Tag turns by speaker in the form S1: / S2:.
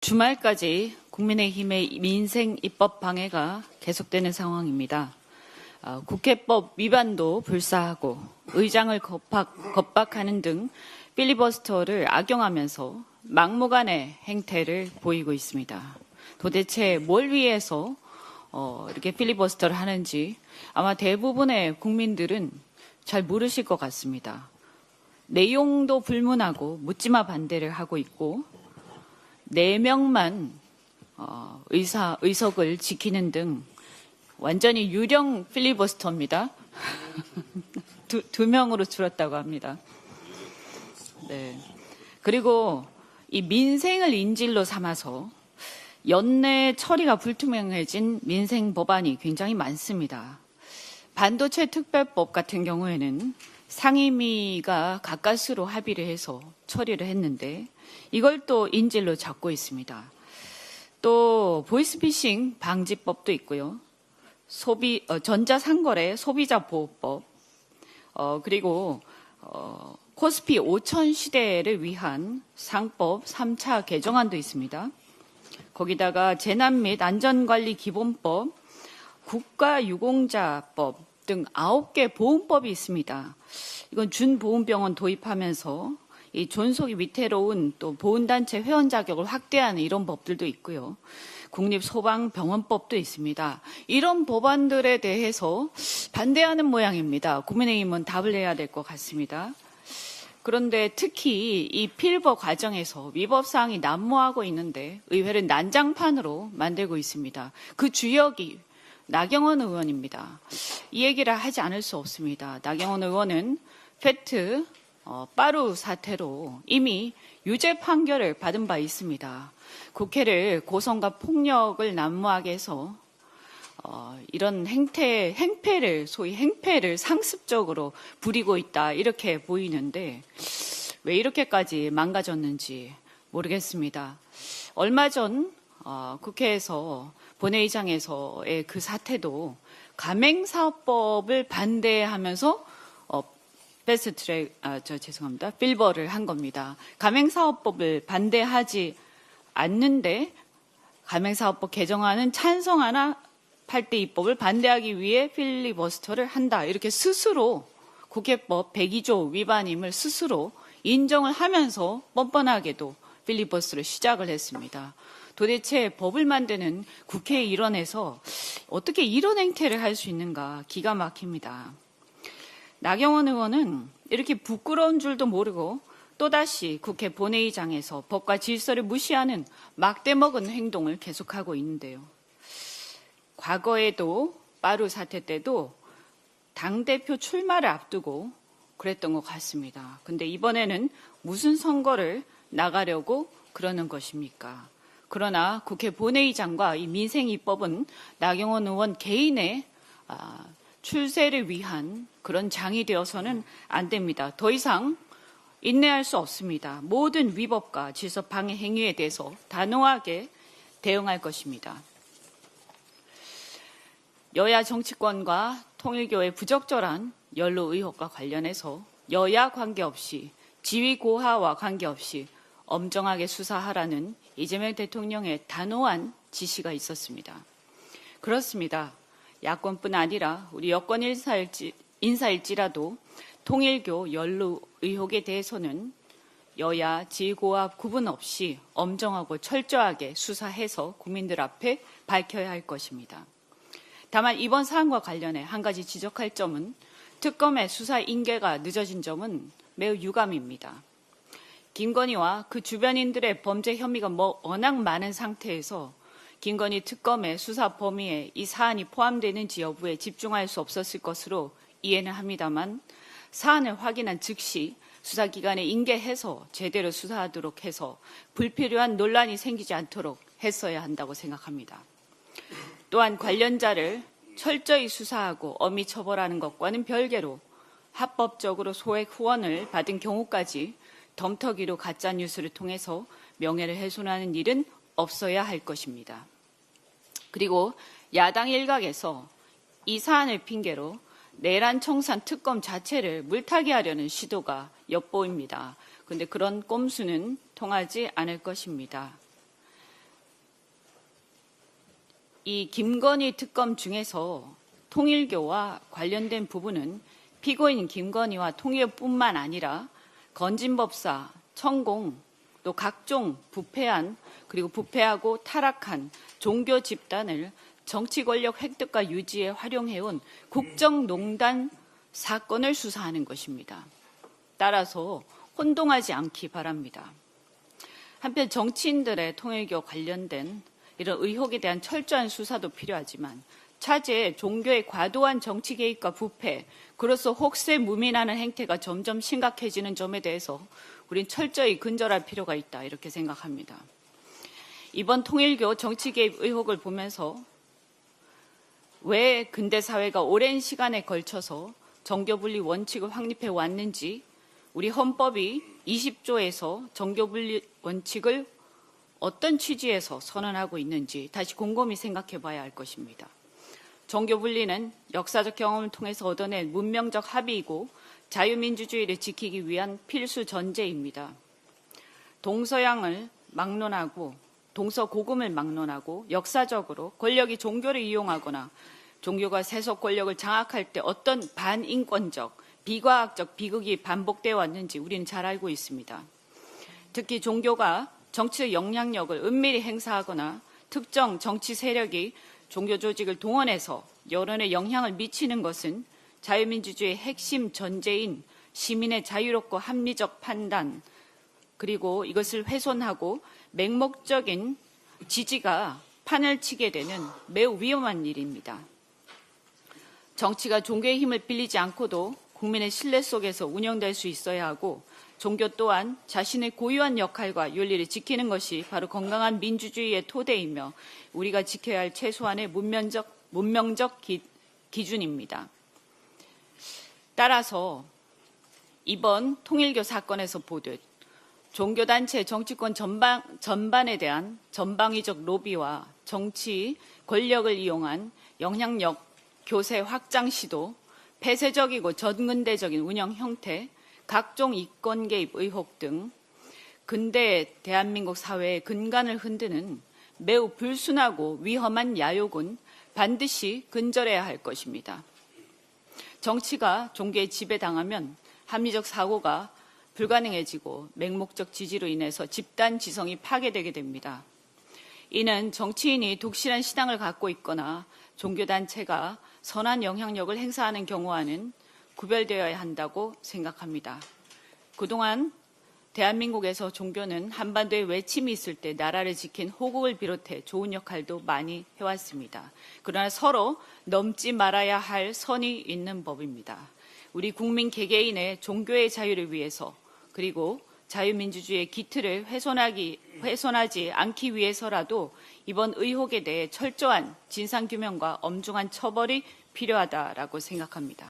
S1: 주말까지 국민의힘의 민생 입법 방해가 계속되는 상황입니다. 어, 국회법 위반도 불사하고 의장을 겁박, 겁박 하는 등 필리버스터를 악용하면서 막무가내 행태를 보이고 있습니다. 도대체 뭘 위해서 어, 이렇게 필리버스터를 하는지 아마 대부분의 국민들은 잘 모르실 것 같습니다. 내용도 불문하고 묻지마 반대를 하고 있고 네 명만 어, 의사 의석을 지키는 등 완전히 유령 필리버스터입니다. 두, 두 명으로 줄었다고 합니다. 네. 그리고 이 민생을 인질로 삼아서 연내 처리가 불투명해진 민생 법안이 굉장히 많습니다. 반도체 특별법 같은 경우에는 상임위가 가까스로 합의를 해서 처리를 했는데 이걸 또 인질로 잡고 있습니다. 또 보이스피싱 방지법도 있고요. 소비 어, 전자상거래 소비자 보호법 어, 그리고 어, 코스피 5천 시대를 위한 상법 3차 개정안도 있습니다. 거기다가 재난 및 안전관리 기본법, 국가유공자법 등 9개 보험법이 있습니다. 이건 준보험병원 도입하면서 이 존속이 위태로운 또 보훈단체 회원 자격을 확대하는 이런 법들도 있고요. 국립소방병원법도 있습니다. 이런 법안들에 대해서 반대하는 모양입니다. 국민의힘은 답을 내야 될 것 같습니다. 그런데 특히 이 필버 과정에서 위법 사항이 난무하고 있는데 의회를 난장판으로 만들고 있습니다. 그 주역이 나경원 의원입니다. 이 얘기를 하지 않을 수 없습니다. 나경원 의원은 페트 어, 빠루 사태로 이미 유죄 판결을 받은 바 있습니다. 국회를 고성과 폭력을 난무하게 해서 어, 이런 행태, 행패를, 소위 행패를 상습적으로 부리고 있다, 이렇게 보이는데, 왜 이렇게까지 망가졌는지 모르겠습니다. 얼마 전, 어, 국회에서, 본회의장에서의 그 사태도 가맹사업법을 반대하면서, 어, 패스트 트랙, 아, 저 죄송합니다. 필버를 한 겁니다. 가맹사업법을 반대하지 않는데, 가맹사업법 개정안은 찬성하나 8대 입법을 반대하기 위해 필리버스터를 한다. 이렇게 스스로 국회법 102조 위반임을 스스로 인정을 하면서 뻔뻔하게도 필리버스터를 시작을 했습니다. 도대체 법을 만드는 국회 일원에서 어떻게 이런 행태를 할 수 있는가 기가 막힙니다. 나경원 의원은 이렇게 부끄러운 줄도 모르고 또다시 국회 본회의장에서 법과 질서를 무시하는 막대먹은 행동을 계속하고 있는데요. 과거에도 빠루 사태 때도 당대표 출마를 앞두고 그랬던 것 같습니다. 근데 이번에는 무슨 선거를 나가려고 그러는 것입니까? 그러나 국회 본회의장과 이 민생 입법은 나경원 의원 개인의 아, 출세를 위한 그런 장이 되어서는 안 됩니다. 더 이상 인내할 수 없습니다. 모든 위법과 질서 방해 행위에 대해서 단호하게 대응할 것입니다. 여야 정치권과 통일교의 부적절한 연루 의혹과 관련해서 여야 관계없이 지위 고하와 관계없이 엄정하게 수사하라는 이재명 대통령의 단호한 지시가 있었습니다. 그렇습니다. 야권뿐 아니라 우리 여권 인사일지, 인사일지라도 통일교 연루 의혹에 대해서는 여야 지고와 구분 없이 엄정하고 철저하게 수사해서 국민들 앞에 밝혀야 할 것입니다. 다만 이번 사안과 관련해 한 가지 지적할 점은 특검의 수사 인계가 늦어진 점은 매우 유감입니다. 김건희와 그 주변인들의 범죄 혐의가 뭐 워낙 많은 상태에서 김건희 특검의 수사 범위에 이 사안이 포함되는지 여부에 집중할 수 없었을 것으로 이해는 합니다만 사안을 확인한 즉시 수사기관에 인계해서 제대로 수사하도록 해서 불필요한 논란이 생기지 않도록 했어야 한다고 생각합니다. 또한 관련자를 철저히 수사하고 엄히 처벌하는 것과는 별개로 합법적으로 소액 후원을 받은 경우까지 덤터기로 가짜 뉴스를 통해서 명예를 훼손하는 일은 없어야 할 것입니다. 그리고 야당 일각에서 이 사안을 핑계로 내란 청산 특검 자체를 물타기 하려는 시도가 엿보입니다. 그런데 그런 꼼수는 통하지 않을 것입니다. 이 김건희 특검 중에서 통일교와 관련된 부분은 피고인 김건희와 통일뿐만 아니라 건진법사, 천공, 또 각종 부패한 그리고 부패하고 타락한 종교 집단을 정치 권력 획득과 유지에 활용해온 국정농단 사건을 수사하는 것입니다. 따라서 혼동하지 않기 바랍니다. 한편 정치인들의 통일교 관련된 이런 의혹에 대한 철저한 수사도 필요하지만 차제 종교의 과도한 정치 개입과 부패, 그로써 혹세 무민하는 행태가 점점 심각해지는 점에 대해서 우린 철저히 근절할 필요가 있다 이렇게 생각합니다. 이번 통일교 정치 개입 의혹을 보면서 왜 근대 사회가 오랜 시간에 걸쳐서 정교분리 원칙을 확립해 왔는지 우리 헌법이 20조에서 정교분리 원칙을 어떤 취지에서 선언하고 있는지 다시 곰곰이 생각해 봐야 할 것입니다. 정교분리는 역사적 경험을 통해서 얻어낸 문명적 합의이고 자유민주주의를 지키기 위한 필수 전제입니다. 동서양을 막론하고 동서고금을 막론하고 역사적으로 권력이 종교를 이용하거나 종교가 세속 권력을 장악할 때 어떤 반인권적, 비과학적 비극이 반복되어 왔는지 우리는 잘 알고 있습니다. 특히 종교가 정치적 영향력을 은밀히 행사하거나 특정 정치 세력이 종교 조직을 동원해서 여론에 영향을 미치는 것은 자유민주주의의 핵심 전제인 시민의 자유롭고 합리적 판단 그리고 이것을 훼손하고 맹목적인 지지가 판을 치게 되는 매우 위험한 일입니다. 정치가 종교의 힘을 빌리지 않고도 국민의 신뢰 속에서 운영될 수 있어야 하고 종교 또한 자신의 고유한 역할과 윤리를 지키는 것이 바로 건강한 민주주의의 토대이며 우리가 지켜야 할 최소한의 문명적, 문명적 기, 기준입니다. 따라서 이번 통일교 사건에서 보듯 종교단체 정치권 전반, 전반에 대한 전방위적 로비와 정치 권력을 이용한 영향력 교세 확장 시도, 폐쇄적이고 전근대적인 운영 형태, 각종 이권 개입 의혹 등 근대 대한민국 사회의 근간을 흔드는 매우 불순하고 위험한 야욕은 반드시 근절해야 할 것입니다. 정치가 종교에 지배당하면 합리적 사고가 불가능해지고 맹목적 지지로 인해서 집단 지성이 파괴되게 됩니다. 이는 정치인이 독실한 신앙을 갖고 있거나 종교단체가 선한 영향력을 행사하는 경우와는 구별되어야 한다고 생각합니다. 그동안 대한민국에서 종교는 한반도에 외침이 있을 때 나라를 지킨 호국을 비롯해 좋은 역할도 많이 해왔습니다. 그러나 서로 넘지 말아야 할 선이 있는 법입니다. 우리 국민 개개인의 종교의 자유를 위해서 그리고 자유민주주의의 기틀을 훼손하기, 훼손하지 않기 위해서라도 이번 의혹에 대해 철저한 진상규명과 엄중한 처벌이 필요하다라고 생각합니다.